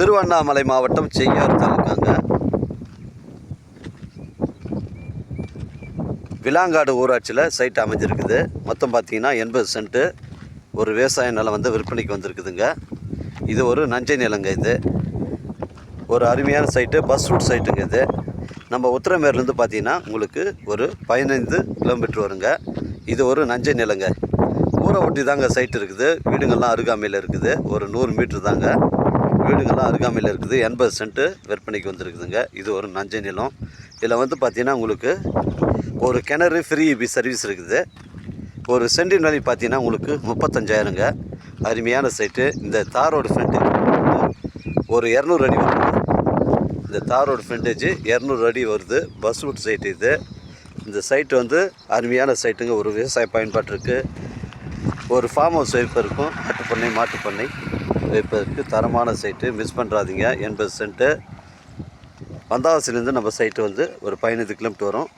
திருவண்ணாமலை மாவட்டம் செய்யாறு தாலுக்காங்க. விலாங்காடு ஊராட்சியில் சைட் அமைஞ்சிருக்குது. மொத்தம் பார்த்தீங்கன்னா எண்பது சென்ட்டு ஒரு விவசாய நிலம் வந்து விற்பனைக்கு வந்திருக்குதுங்க. இது ஒரு நஞ்சை நிலங்க இது. ஒரு அருமையான சைட்டு பஸ் ரூட் சைட்டுங்க இது. நம்ம உத்தரமேர்லேருந்து பார்த்தீங்கன்னா உங்களுக்கு ஒரு பதினைந்து கிலோமீட்டர் வருங்க. இது ஒரு நஞ்சை நிலங்க. ஊரை ஒட்டி தாங்க சைட் இருக்குது. வீடுங்கள்லாம் அருகாமையில் இருக்குது. ஒரு நூறு மீட்ரு தாங்க. வீடுங்கள்லாம் அருகாமையில் இருக்குது. எண்பது சென்ட்டு விற்பனைக்கு வந்திருக்குதுங்க. இது ஒரு நஞ்சை நிலம். இதில் வந்து பார்த்தீங்கன்னா உங்களுக்கு ஒரு கிணறு ஃப்ரீ இபி சர்வீஸ் இருக்குது. ஒரு சென்டின் வேலி பார்த்தீங்கன்னா உங்களுக்கு முப்பத்தஞ்சாயிரங்க. அருமையான சைட்டு இந்த தாரோடு ஃப்ரெண்டேஜ் ஒரு இரநூறு அடி வருது. இந்த தாரோடு ஃப்ரண்டேஜ் இரநூறு அடி வருது. பஸ் ரூட் சைட்டு இது. இந்த சைட்டு வந்து அருமையான சைட்டுங்க ஒரு விவசாய பயன்பாட்டிற்கு ஒரு ஃபார்ம் ஹவுஸ் வைப்பதற்கும் ஆட்டுப்பண்ணை மாட்டுப்பண்ணை வைப்பதற்கு தரமான சைட்டு மிஸ் பண்ணுறாதீங்க எண்பது சென்ட்டு வந்தாவாசிலேருந்து நம்ம சைட்டு வந்து ஒரு பதினைந்து கிலோமீட்டர் வரும்.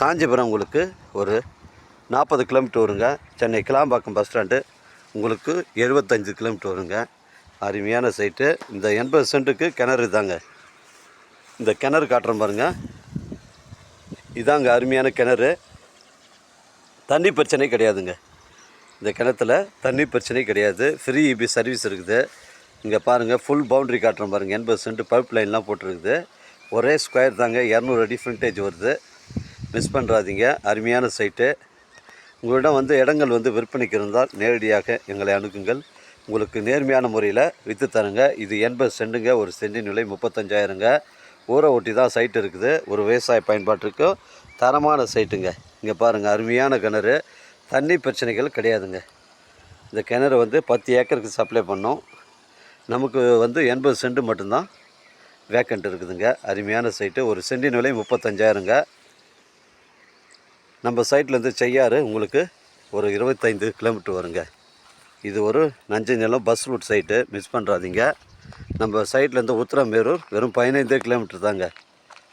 காஞ்சிபுரம் உங்களுக்கு ஒரு நாற்பது கிலோமீட்டர் வருங்க. சென்னை கிளாம்பாக்கம் பஸ் ஸ்டாண்டு உங்களுக்கு எழுபத்தஞ்சு கிலோமீட்டர் வருங்க. அருமையான சைட்டு இந்த எண்பது சென்ட்டுக்கு கிணறு தாங்க இந்த கிணறு காட்டுறோம் பாருங்கள் இதாங்க அருமையான கிணறு. தண்ணி பிரச்சனை கிடையாதுங்க. இந்த கிணத்துல தண்ணி பிரச்சனை கிடையாது. ஃப்ரீ இபி சர்வீஸ் இருக்குது. இங்கே பாருங்கள் ஃபுல் பவுண்ட்ரி காட்டுறோம் பாருங்கள் எண்பது சென்ட் பைப் லைன்லாம் போட்டிருக்குது. ஒரே ஸ்கொயர் தாங்க இரநூறு அடி ஃப்ரண்டேஜ் வருது. மிஸ் பண்ணுறாதீங்க அருமையான சைட்டு உங்களிடம் வந்து இடங்கள் வந்து விற்பனைக்கு இருந்தால் நேரடியாக எங்களை அணுகுங்கள். உங்களுக்கு நேர்மையான முறையில் விற்று தருங்க. இது எண்பது சென்ட்டுங்க ஒரு சென்டின் விலை முப்பத்தஞ்சாயிரங்க. ஊரை ஒட்டி தான் சைட்டு இருக்குது. ஒரு விவசாய பயன்பாட்டிற்கும் தரமான சைட்டுங்க இங்கே பாருங்கள் அருமையான கிணறு. தண்ணி பிரச்சனைகள் கிடையாதுங்க. இந்த கிணறு வந்து பத்து ஏக்கருக்கு சப்ளை பண்ணோம். நமக்கு வந்து எண்பது சென்ட் மட்டும்தான் வேக்கண்ட் இருக்குதுங்க. அருமையான சைட்டு ஒரு சென்டின் விலை முப்பத்தஞ்சாயிரங்க. நம்ம சைட்லேருந்து செய்யாறு உங்களுக்கு ஒரு இருபத்தைந்து கிலோமீட்டர் வருங்க. இது ஒரு நஞ்சை நிலம் பஸ் ரூட் சைட்டு மிஸ் பண்ணுறாதீங்க நம்ம சைட்லேருந்து உத்திரமேரூர் வெறும் பதினைந்தே கிலோமீட்டர் தாங்க.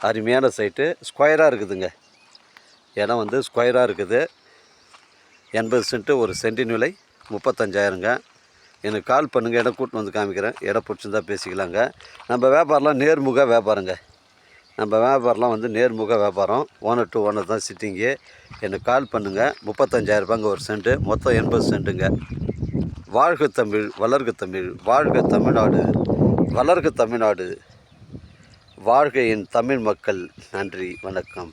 அருமையான சைட்டு ஸ்கொயராக இருக்குதுங்க. இடம் வந்து ஸ்கொயராக இருக்குது. எண்பது சென்ட்டு ஒரு சென்டின் விலை முப்பத்தஞ்சாயிரங்க. எனக்கு கால் பண்ணுங்கள் இடம் கூட்டின்னு வந்து காமிக்கிறேன். இடம் பிடிச்சிருந்தா பேசிக்கலாங்க. நம்ம வியாபாரம்லாம் நேர்முக வியாபாரங்க. நம்ம வியாபாரம்லாம் வந்து நேர்முக வியாபாரம். ஓனர் டு ஓனர் தான் சிட்டிங்கு எனக்கு கால் பண்ணுங்கள் முப்பத்தஞ்சாயிரரூபாங்க ஒரு சென்ட்டு மொத்தம் எண்பது சென்ட்டுங்க வாழ்க தமிழ் வளர்க தமிழ் வாழ்க தமிழ்நாடு வளர்க தமிழ்நாடு. வாழ்க என் தமிழ் மக்கள் நன்றி வணக்கம்.